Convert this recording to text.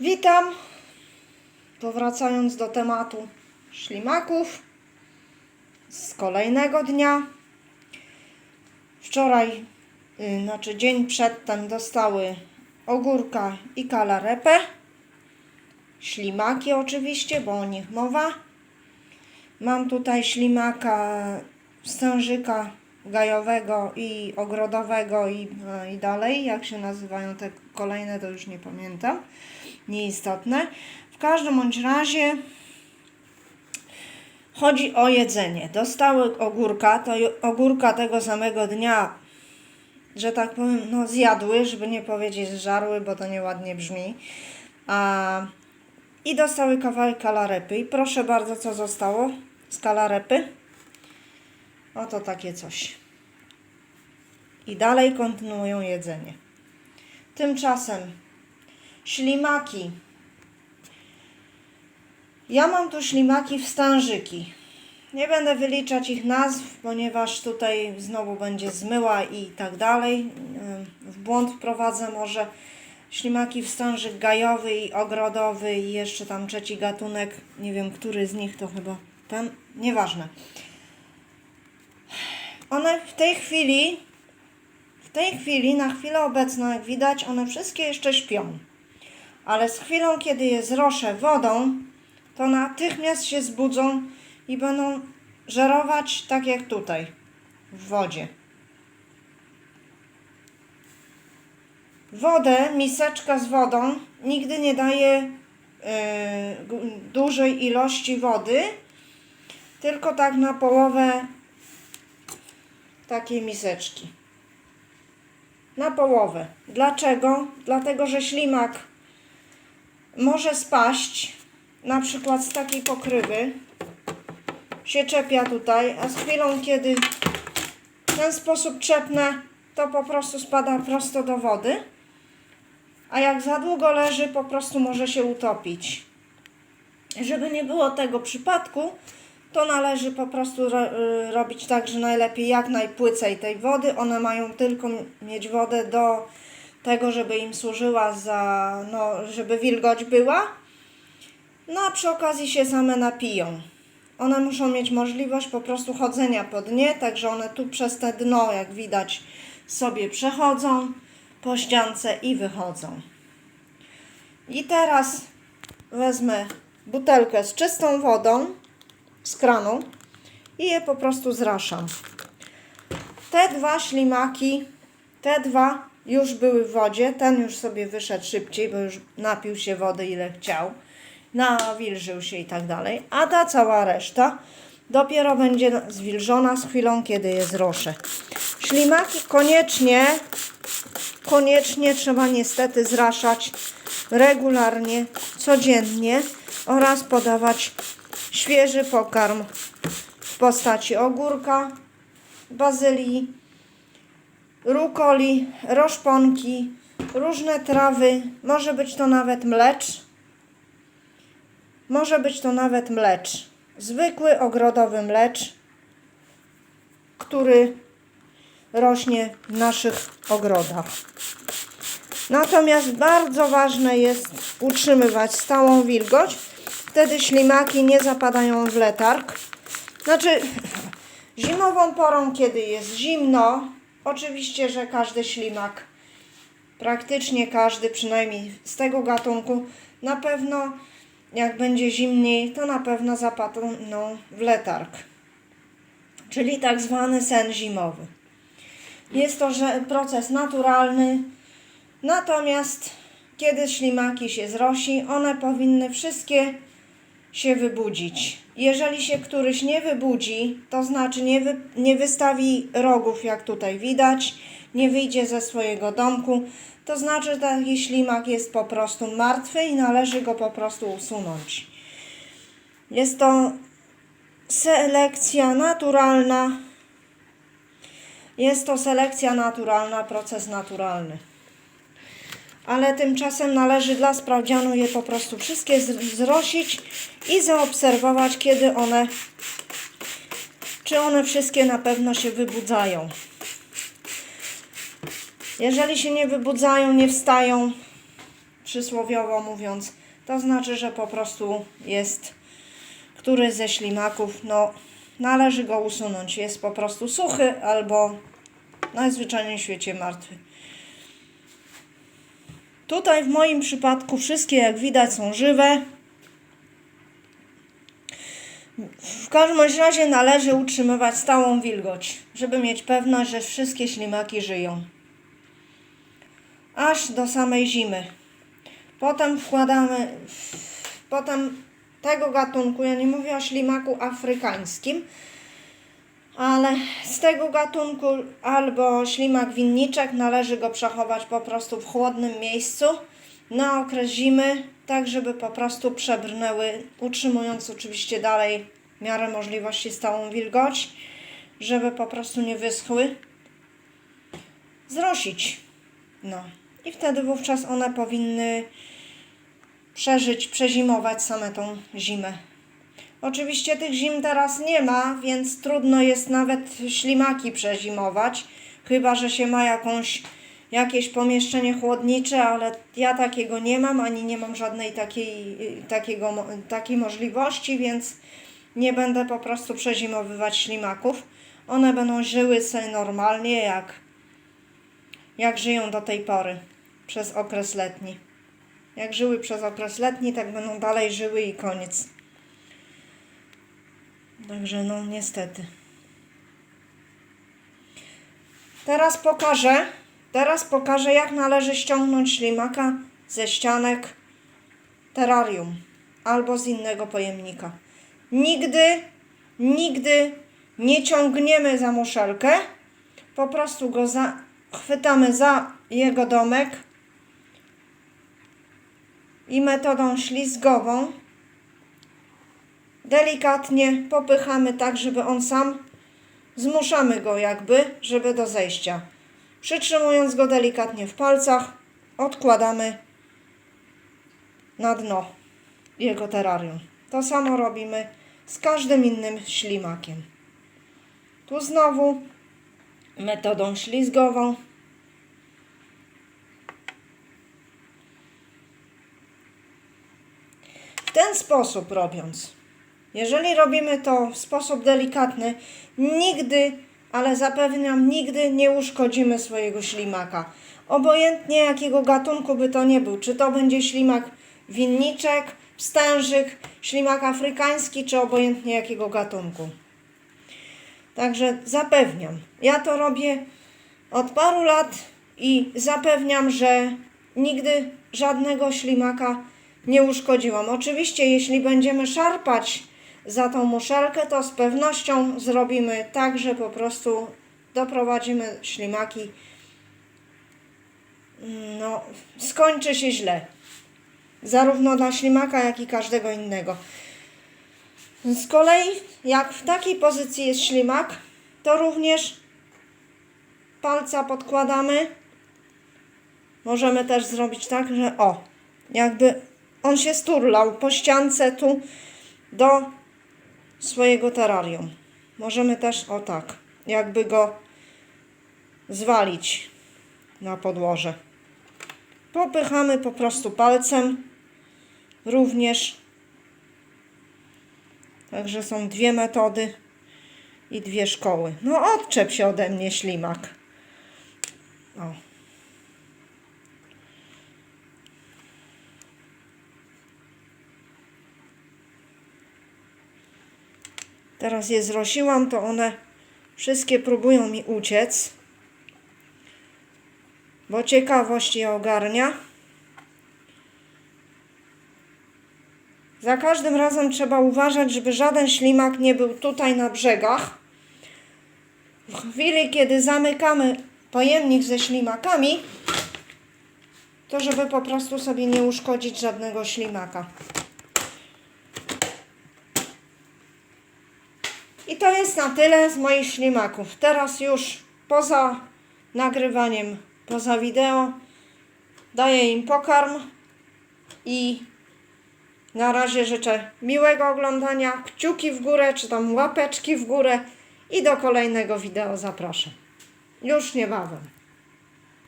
Witam. Powracając do tematu ślimaków z kolejnego dnia. Wczoraj, y, znaczy dzień przedtem, dostały ogórka i kalarepę. Ślimaki oczywiście, bo o nich mowa. Mam tutaj ślimaka stężyka gajowego i ogrodowego i, i dalej. Jak się nazywają te kolejne, to już nie pamiętam. Nieistotne. W każdym bądź razie chodzi o jedzenie. Dostały ogórka, to ogórka tego samego dnia, że tak powiem, no zjadły, żeby nie powiedzieć zżarły, bo to nieładnie brzmi. A, I dostały kawałek kalarepy. I proszę bardzo, co zostało z kalarepy? Oto takie coś. I dalej kontynuują jedzenie. Tymczasem ślimaki. Ja mam tu ślimaki wstężyki. Nie będę wyliczać ich nazw, ponieważ tutaj znowu będzie zmyła i tak dalej. Ym, W błąd wprowadzę może ślimaki wstężyk gajowy i ogrodowy i jeszcze tam trzeci gatunek. Nie wiem, który z nich to chyba ten. Nieważne. One w tej chwili, w tej chwili, na chwilę obecną, jak widać, one wszystkie jeszcze śpią. Ale z chwilą, kiedy je zroszę wodą, to natychmiast się zbudzą i będą żerować tak jak tutaj, w wodzie. Wodę, miseczka z wodą nigdy nie daje gu- dużej ilości wody, tylko tak na połowę takiej miseczki. Na połowę. Dlaczego? Dlatego, że ślimak może spaść na przykład z takiej pokrywy się czepia tutaj, a z chwilą, kiedy w ten sposób czepnę, to po prostu spada prosto do wody. A jak za długo leży, po prostu może się utopić. Żeby nie było tego przypadku, to należy po prostu ro, y, robić tak, że najlepiej jak najpłycej tej wody. One mają tylko mieć wodę do tego, żeby im służyła za, no, żeby wilgoć była. No a przy okazji się same napiją. One muszą mieć możliwość po prostu chodzenia po dnie, także one tu przez te dno, jak widać, sobie przechodzą po ściance i wychodzą. I teraz wezmę butelkę z czystą wodą z kranu i je po prostu zraszam. Te dwa ślimaki, te dwa już były w wodzie, ten już sobie wyszedł szybciej, bo już napił się wody ile chciał, nawilżył się i tak dalej, a ta cała reszta dopiero będzie zwilżona z chwilą, kiedy je zroszę. Ślimaki koniecznie, koniecznie trzeba niestety zraszać regularnie, codziennie oraz podawać świeży pokarm w postaci ogórka, bazylii, rukoli, roszponki, różne trawy, może być to nawet mlecz, może być to nawet mlecz, zwykły ogrodowy mlecz, który rośnie w naszych ogrodach. Natomiast bardzo ważne jest utrzymywać stałą wilgoć. Wtedy ślimaki nie zapadają w letarg. Znaczy, zimową porą, kiedy jest zimno, oczywiście, że każdy ślimak, praktycznie każdy, przynajmniej z tego gatunku, na pewno, jak będzie zimniej, to na pewno zapadną w letarg. Czyli tak zwany sen zimowy. Jest to że proces naturalny, Natomiast kiedy ślimaki się zrosi, one powinny wszystkie się wybudzić. Jeżeli się któryś nie wybudzi, to znaczy nie, wy, nie wystawi rogów, jak tutaj widać, nie wyjdzie ze swojego domku, to znaczy, taki ślimak jest po prostu martwy i należy go po prostu usunąć. Jest to selekcja naturalna. Jest to selekcja naturalna, proces naturalny ale tymczasem należy dla sprawdzianu je po prostu wszystkie zrosić i zaobserwować, kiedy one, czy one wszystkie na pewno się wybudzają. Jeżeli się nie wybudzają, nie wstają, przysłowiowo mówiąc, to znaczy, że po prostu jest który ze ślimaków, no należy go usunąć. Jest po prostu suchy albo najzwyczajniej w świecie martwy. Tutaj w moim przypadku wszystkie jak widać są żywe. W każdym razie należy utrzymywać stałą wilgoć, żeby mieć pewność, że wszystkie ślimaki żyją. Aż do samej zimy. Potem wkładamy, potem tego gatunku, ja nie mówię o ślimaku afrykańskim, ale z tego gatunku albo ślimak winniczek należy go przechować po prostu w chłodnym miejscu na okres zimy, tak żeby po prostu przebrnęły, utrzymując oczywiście dalej w miarę możliwości stałą wilgoć, żeby po prostu nie wyschły. Zrosić. No. I wtedy wówczas one powinny przeżyć, przezimować same tą zimę. Oczywiście tych zim teraz nie ma, więc trudno jest nawet ślimaki przezimować, chyba że się ma jakąś, jakieś pomieszczenie chłodnicze, ale ja takiego nie mam, ani nie mam żadnej takiej, takiego, takiej możliwości, więc nie będę po prostu przezimowywać ślimaków. One będą żyły sobie normalnie, jak, jak żyją do tej pory, przez okres letni. Jak żyły przez okres letni, tak będą dalej żyły i koniec. Także no niestety. Teraz pokażę, teraz pokażę jak należy ściągnąć ślimaka ze ścianek terrarium albo z innego pojemnika. Nigdy, nigdy nie ciągniemy za muszelkę, po prostu go za, chwytamy za jego domek i metodą ślizgową delikatnie popychamy tak, żeby on sam, zmuszamy go jakby, żeby do zejścia. Przytrzymując go delikatnie w palcach, odkładamy na dno jego terrarium. To samo robimy z każdym innym ślimakiem. Tu znowu metodą ślizgową W ten sposób robiąc, jeżeli robimy to w sposób delikatny, nigdy, ale zapewniam, nigdy nie uszkodzimy swojego ślimaka. Obojętnie jakiego gatunku by to nie był, czy to będzie ślimak winniczek, wstężyk, ślimak afrykański, czy obojętnie jakiego gatunku. Także zapewniam, ja to robię od paru lat i zapewniam, że nigdy żadnego ślimaka nie uszkodziłam. Oczywiście, jeśli będziemy szarpać za tą muszelkę, to z pewnością zrobimy tak, że po prostu doprowadzimy ślimaki. No, skończy się źle. Zarówno dla ślimaka, jak i każdego innego. Z kolei, jak w takiej pozycji jest ślimak, to również palca podkładamy. Możemy też zrobić tak, że o, jakby on się sturlał po ściance tu do swojego terrarium. Możemy też o tak, jakby go zwalić na podłoże. Popychamy po prostu palcem również. Także są dwie metody i dwie szkoły. No odczep się ode mnie ślimak. O. Teraz je zrosiłam, to one wszystkie próbują mi uciec. Bo ciekawość je ogarnia. Za każdym razem trzeba uważać, żeby żaden ślimak nie był tutaj na brzegach. W chwili, kiedy zamykamy pojemnik ze ślimakami, to żeby po prostu sobie nie uszkodzić żadnego ślimaka. I to jest na tyle z moich ślimaków. Teraz już poza nagrywaniem, poza wideo, daję im pokarm i na razie życzę miłego oglądania, kciuki w górę, czy tam łapeczki w górę i do kolejnego wideo zapraszam. Już niebawem.